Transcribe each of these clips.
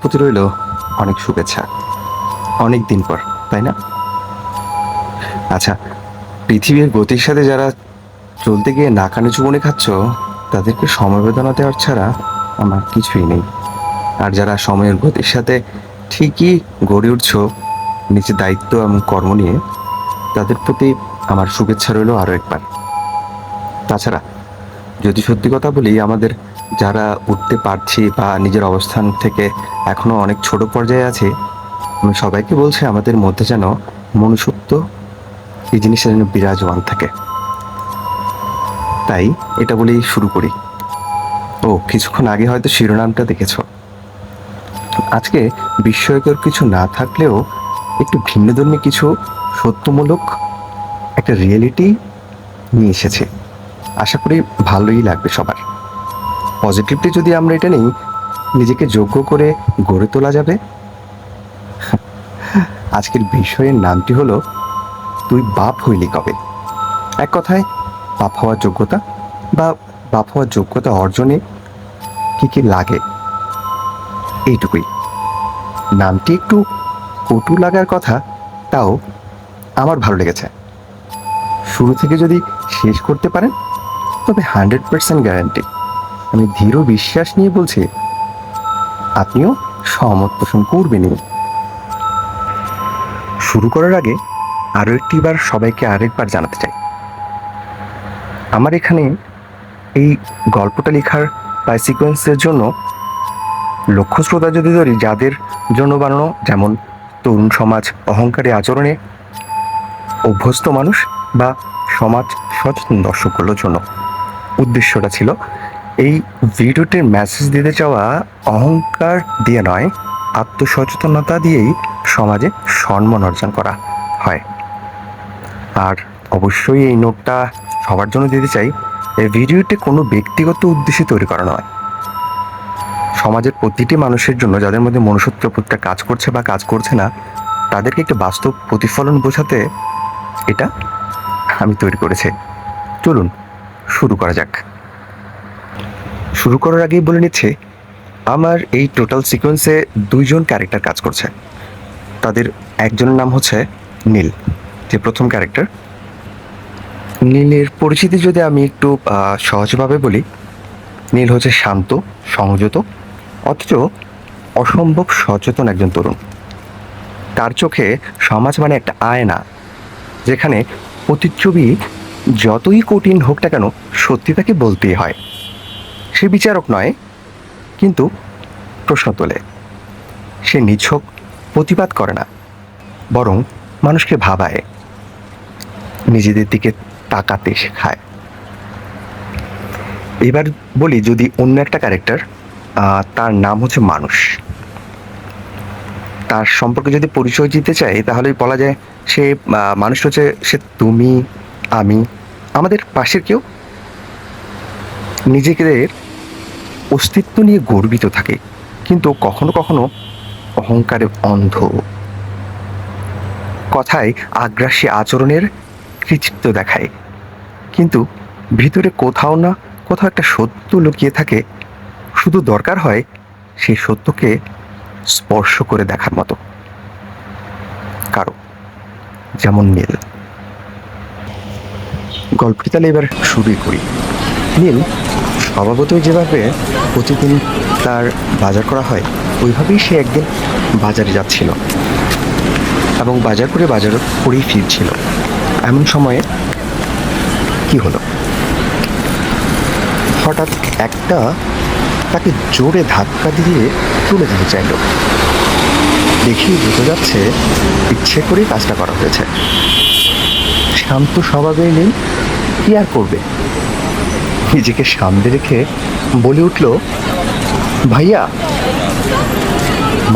প্রতি রইল অনেক শুভেচ্ছা। অনেক দিন পর, তাই না? আচ্ছা পৃথিবীর গতির সাথে যারা চলতে গিয়ে নাকানি চুবনে খাচ্ছ, তাদেরকে সমবেদনা দেওয়ার ছাড়া আমার কিছুই নেই। আর যারা সময়ের গতির সাথে ঠিকই গড়ে উঠছ, নিজের দায়িত্ব এবং কর্ম নিয়ে, তাদের প্রতি আমার শুভেচ্ছা রইল আরও একবার। তাছাড়া, যদি সত্যি কথা বলি, আমাদের যারা উঠতে পারছি বা নিজের অবস্থান থেকে এখনও অনেক ছোট পর্যায়ে আছে, আমি সবাইকে বলছি আমাদের মধ্যে যেন মনুষ্যত্ব এই জিনিসটা যেন বিরাজমান থাকে। তাই এটা বলেই শুরু করি। ও, কিছুক্ষণ আগে হয়তো শিরোনামটা দেখেছ। আজকে বিস্ময়কর কিছু না থাকলেও একটু ভিন্নধর্মী কিছু সত্যমূলক একটা রিয়েলিটি নিয়ে এসেছে। আশা করি ভালোই লাগবে সবার। পজিটিভলি যদি আমরা এটা নিই, নিজেকে যোগ্য করে গড়ে তোলা যাবে? আজকের বিষয়ের নামটি হলো, তুই বাপ হইলি কবে? এক কথায়, বাপ হওয়ার যোগ্যতা বা বাপ হওয়ার যোগ্যতা অর্জনে কি কি লাগে? এইটুকুই। নামটি একটু কটু লাগার কথা, তাও আমার ভালো লেগেছে। শুরু থেকে যদি শেষ করতে পারেন, তবে হান্ড্রেড পার্সেন্ট গ্যারান্টি আমি দৃঢ় বিশ্বাস নিয়ে বলছি, আপনিও সহমত পোষণ করবেনই। শুরু করার আগে আরও একটি বার সবাইকে আরেকবার জানাতে চাই। আমার এখানে এই গল্পটা লেখার বা সিকোয়েন্সের জন্য লক্ষ্য শ্রোতা যদি ধরি, যাদের জন্য বানানো যেমন তরুণ সমাজ অহংকারী আচরণে অভ্যস্ত মানুষ বা সমাজ সচেতন দর্শকগুলোর জন্য উদ্দেশ্যটা ছিল এই ভিডিওটির মেসেজ দিতে চাওয়া অহংকার দিয়ে নয়, আত্মসচেতনতা দিয়েই সমাজে সম্মান অর্জন করা হয়। আর অবশ্যই এই নোটটা সবার জন্য দিতে চাই, এই ভিডিওটি কোনো ব্যক্তিগত উদ্দেশ্যে তৈরি করা নয়। সমাজের প্রতিটি মানুষের জন্য যাদের মধ্যে মনুষ্যত্ব প্রত্যেকটা কাজ করছে বা কাজ করছে না, তাদেরকে একটা বাস্তব প্রতিফলন বোঝাতে এটা আমি তৈরি করেছি। চলুন, শুরু করা যাক। শুরু করার আগেই বলে নিচ্ছে, আমার এই টোটাল সিকোয়েন্সে দুইজন ক্যারেক্টার কাজ করছে। তাদের একজনের নাম হচ্ছে নীল, যে প্রথম ক্যারেক্টার নীলের পরিচিতি যদি আমি একটু সহজভাবে বলি, নীল হচ্ছে শান্ত, সংযত, অথচ অসম্ভব সচেতন একজন তরুণ। তার চোখে সমাজ মানে একটা আয়না, যেখানে প্রতিচ্ছবি যতই কঠিন হোক না কেন সত্যি তাকে বলতেই হয়। সে বিচারক নয়, কিন্তু প্রশ্ন তোলে। সে নিছক, প্রতিবাদ করে না, বরং মানুষকে ভাবায়, নিজেদের দিকে তাকাতে শেখায়। এবার বলি যদি অন্য একটা ক্যারেক্টার তার নাম হচ্ছে মানুষ। তার সম্পর্কে যদি পরিচয় দিতে চাই, তাহলে বলা যায় সে মানুষ হচ্ছে সে তুমি, আমি, আমাদের পাশের কেউ। নিজেদের অস্তিত্ব নিয়ে গর্বিত থাকে, কিন্তু কখনো কখনো অহংকারে অন্ধ। কথায় আগ্রাসী আচরণের কৃতিত্ব দেখায়, কিন্তু ভিতরে কোথাও না কোথাও একটা সত্য লুকিয়ে থাকে। শুধু দরকার হয় সেই সত্যকে স্পর্শ করে দেখার মতো। কারও যেমন নীল। গল্পটি তাহলে এবার শুরুই করি। নীল স্বভাবতই যেভাবে প্রতিদিন তার বাজার করা হয়, ওইভাবেই সে একদিন বাজারে যাচ্ছিল এবং বাজার করে বাজার করেই ফিরছিল। এমন সময়ে কি হলো? হঠাৎ একটা তাকে জোরে ধাক্কা দিয়ে তুলে দিতে চাইল। দেখি বোঝা যাচ্ছে ইচ্ছে করেই কাজটা করা হয়েছে। শান্ত স্বভাবে নেই, কি আর করবে? নিজেকে সামনে রেখে বলে উঠল, ভাইয়া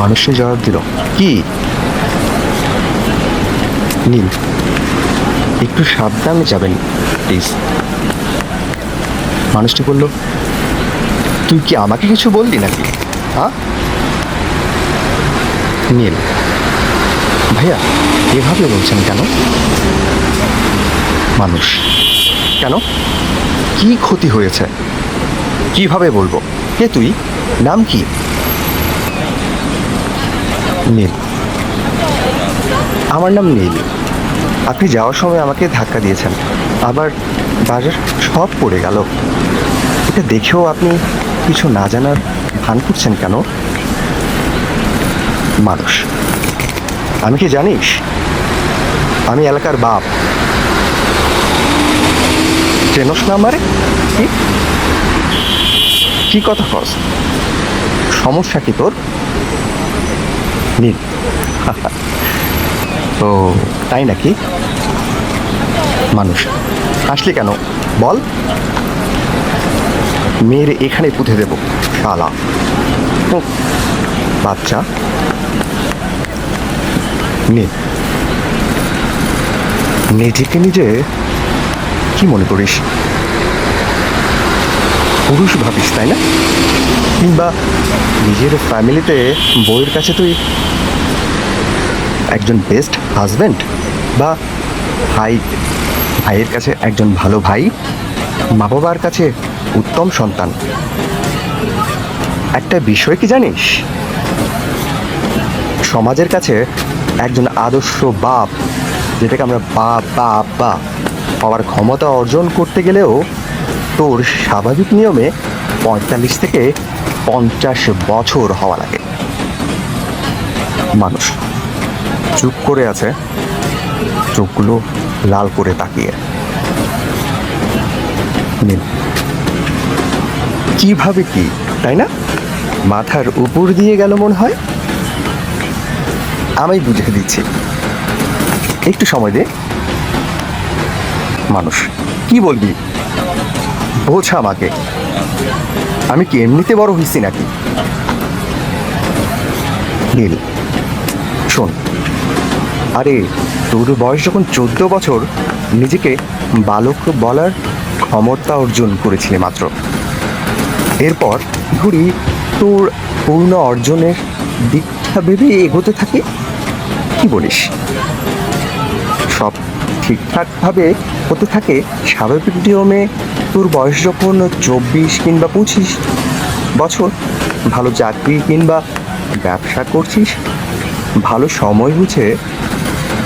মানুষের জবাব দিল, কি? নীল, একটু সাবধানে যাবেন, প্লিজ। মানুষটি বলল, তুই কি আমাকে কিছু বললি নাকি? হ্যাঁ নীল, ভাইয়া, এভাবে বলছেন কেন? মানুষ। কেন? কি ক্ষতি হয়েছে? কীভাবে বলব? কে তুই? নাম কি? নীল। আমার নাম নীল। আপনি যাওয়ার সময় আমাকে ধাক্কা দিয়েছেন। আবার বাজার সব পড়ে গেল। এটা দেখেও আপনি কিছু না জানার ভান করছেন কেন? মানুষ। আমি কি জানিস? আমি এলাকার বাপ। চেনস না আমারে কি? কি কথা কস? সমস্যা কি তোর? নীল। ও তাই নাকি? মানুষ। আসলি কেন? বল। মেয়ের এখানে পুঁতে দেব, শালা। বাচ্চা। নে। নিজেকে নিজে কি মনে করিস? পুরুষ ভাবিস, তাই না? কিংবা নিজের ফ্যামিলিতে বউয়ের কাছে তুই একজন বেস্ট হাজবেন্ড বা ভাই ভাইয়ের কাছে একজন ভালো ভাই মা বাবার কাছে উত্তম সন্তান। একটা বিষয় কি জানিস? সমাজের কাছে একজন আদর্শ বাপ, যেটাকে আমরা বাপ বাপ বা হওয়ার ক্ষমতা অর্জন করতে গেলেও তোর স্বাভাবিক নিয়মে পঁয়তাল্লিশ থেকে পঞ্চাশ বছর হওয়া লাগে। মানুষ, চুপ করে আছে, চোখগুলো লাল করে তাকিয়ে। কীভাবে কি, তাই না? মাথার উপর দিয়ে গেল মনে হয়? আমি বুঝে দিচ্ছি। একটু সময় দে। মানুষ। কি বলবি? বোঝা আমাকে। আমি কি এমনিতে বড় হয়েছি নাকি? নীল, শোন। আরে, তোর বয়স যখন চোদ্দ বছর, নিজেকে বালক বলার ক্ষমতা অর্জন করেছিলে মাত্র। এরপর ঘুরি তোর পূর্ণ অর্জনের দিকটা ভেবে এগোতে থাকে? কি বলিস? ঠিকঠাকভাবে হতে থাকে, স্বাভাবিক নিয়মে তোর বয়স যখন চব্বিশ কিংবা পঁচিশ বছর, ভালো চাকরি কিংবা ব্যবসা করছিস, ভালো সময় বুঝে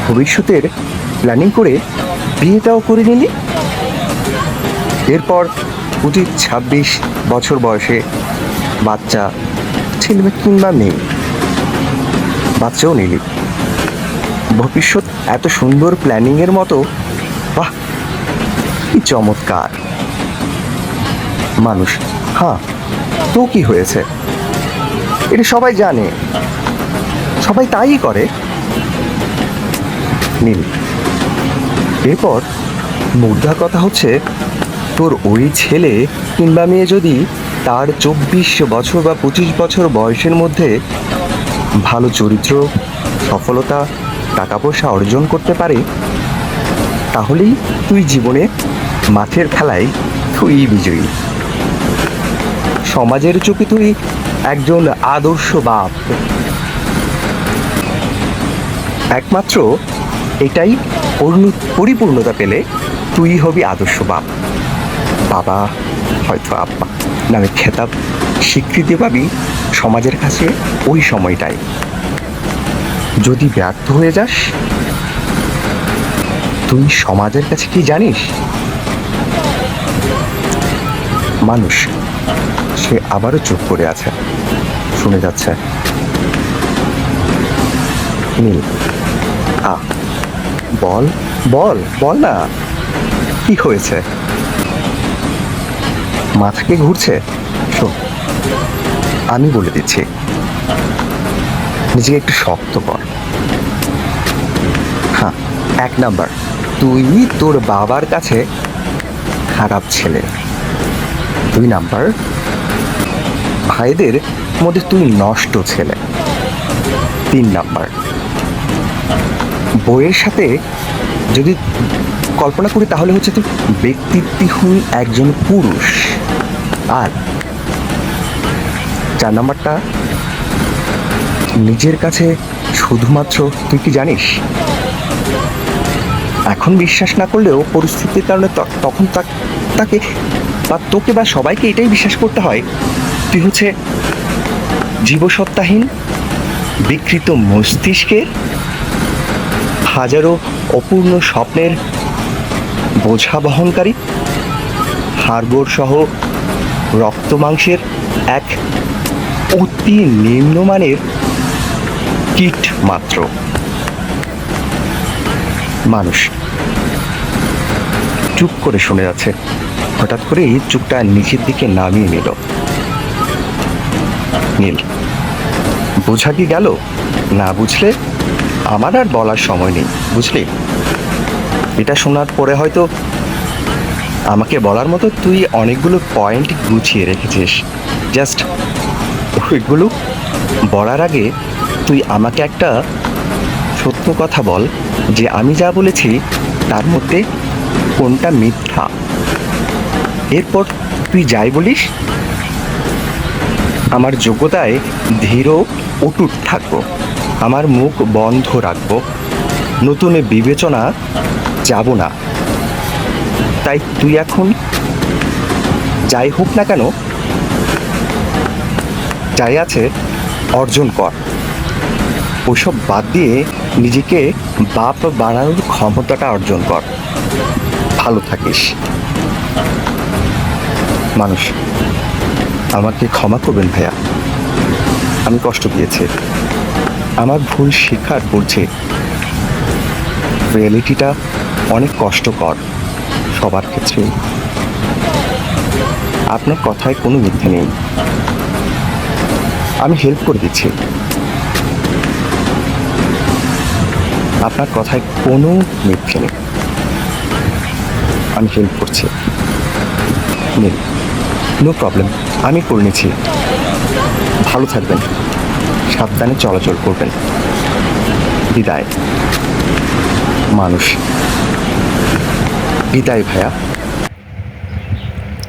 ভবিষ্যতের প্ল্যানিং করে বিয়েটাও করে নিলি। এরপর পঁচিশ ছাব্বিশ বছর বয়সে বাচ্চা, ছেলে কিংবা মেয়ে, বাচ্চাও নিলি। ভবিষ্যৎ এত সুন্দর প্ল্যানিংয়ের মতো? বাহ, কি চমৎকার। মানুষ হ্যাঁ তো কি হয়েছে? এটা সবাই জানে। সবাই তাই করে। নীল, এরপর মুদ্রা কথা হচ্ছে, তোর ওই ছেলে কিংবা মেয়ে যদি তার চব্বিশ বছর বা পঁচিশ বছর বয়সের মধ্যে ভালো চরিত্র, সফলতা টাকা পয়সা অর্জন করতে পারে, তাহলেই তুই জীবনে মাঠের খেলায় তুই বিজয়ী। সমাজের চোখে তুই একজন আদর্শ বাপ। একমাত্র এটাই পরিপূর্ণতা পেলে তুই হবি আদর্শ বাপ। বাবা হয়তো আব্বা নামে খেতাব স্বীকৃতি পাবি সমাজের কাছে ওই সময়টাই যদি ব্যর্থ হয়ে যাস, তুই সমাজের কাছে কি জানিস? মানুষ, সে আবারও চুপ করে আছে। শুনে যাচ্ছে। নীল। আ, বল বল বল না। কি হয়েছে? মাথাকে ঘুরছে। শোন, আমি বলে দিচ্ছি। নিজেকে একটু শক্ত কর। হ্যাঁ এক নাম্বার, তুই তোর বাবার কাছে খারাপ ছেলে। দুই নাম্বার, ভাইদের মধ্যে তুই নষ্ট ছেলে। তিন নাম্বার বইয়ের সাথে যদি কল্পনা করি তাহলে হচ্ছে তুই ব্যক্তিত্বহীন একজন পুরুষ। আর চার নাম্বারটা নিজের কাছে শুধুমাত্র তুই কি জানিস? এখন বিশ্বাস না করলেও পরিস্থিতির কারণে তখন তাকে বা তোকে বা সবাইকে এটাই বিশ্বাস করতে হয়। তুই হচ্ছে জীবসত্তাহীন, বিকৃত মস্তিষ্কের হাজারো অপূর্ণ স্বপ্নের বোঝা বহনকারী হাড়গোড় সহ রক্ত মাংসের এক অতি নিম্নমানের কীট মাত্র। মানুষ। চুপ করে শুনে যাচ্ছে হঠাৎ করেই চুপটা নিচের দিকে নামিয়ে নিল। নীল, বোঝা কি গেল? না বুঝলে আমার আর বলার সময় নেই, বুঝলি? এটা শোনার পরে হয়তো আমাকে বলার মতো তুই অনেকগুলো পয়েন্ট গুছিয়ে রেখেছিস। জাস্ট ওইগুলো বলার আগে তুই আমাকে একটা সত্য কথা বল যে আমি যা বলেছি তার মধ্যে কোনটা মিথ্যা। এরপর তুই যাই বলিস, আমার যোগ্যতায় ধীর অটুট থাকব, আমার মুখ বন্ধ রাখব, নতুন বিবেচনা যাব না। তাই তুই এখন যাই হোক না কেন, যাই আছে অর্জন কর। ওসব বাদ দিয়ে নিজেকে বাপ বাড়ানোর ক্ষমতাটা অর্জন কর। ভালো থাকিস। মানুষ, আমাকে ক্ষমা করবেন ভাইয়া। আমি কষ্ট পেয়েছি। আমার ভুল স্বীকার করছে। রিয়েলিটিটা অনেক কষ্টকর সবার ক্ষেত্রে। আপনার কথায় কোনো মিথ্যে নেই। আমি হেল্প করে দিচ্ছি। আপনার কথায় কোনো মিথ্যে নেই। আমি হেল্প করছি। নেই। No problem. আমি করে নিচ্ছি। ভালো থাকবেন। সাবধানে চলাচল করবেন। বিদায়। মানুষ। বিদায় ভাইয়া।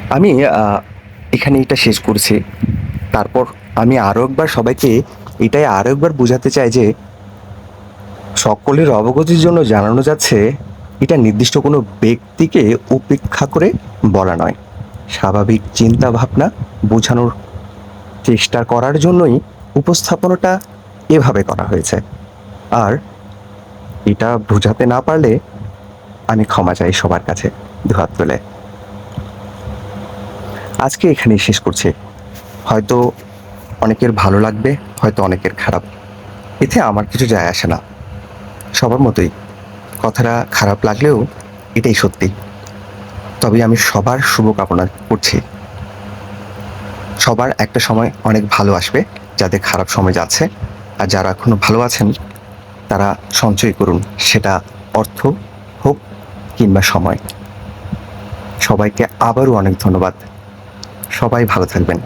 আমি এখানে এটা শেষ করছি। তারপর আমি আরও একবার সবাইকে এটাই আরও একবার বোঝাতে চাই যে সকলের অবগতির জন্য জানানো যাচ্ছে, এটা নির্দিষ্ট কোনো ব্যক্তিকে উপেক্ষা করে বলা নয়। স্বাভাবিক চিন্তা ভাবনা বোঝানোর চেষ্টা করার জন্যই উপস্থাপনাটা এভাবে করা হয়েছে। আর এটা বোঝাতে না পারলে আমি ক্ষমা চাই সবার কাছে, দুহাত তুলে। আজকে এখানেই শেষ করছি। হয়তো অনেকের ভালো লাগবে, হয়তো অনেকের খারাপ। এতে আমার কিছু যায় আসে না। সবার মতোই। কথাটা খারাপ লাগলেও এটাই সত্যি। তবে আমি সবার শুভকামনা করছি। সবার একটা সময় অনেক ভালো আসবে, যাদের খারাপ সময় যাচ্ছে। আর যারা এখনও ভালো আছেন, তারা সঞ্চয় করুন। সেটা অর্থ হোক কিংবা সময়। সবাইকে আবারও অনেক ধন্যবাদ। সবাই ভালো থাকবেন।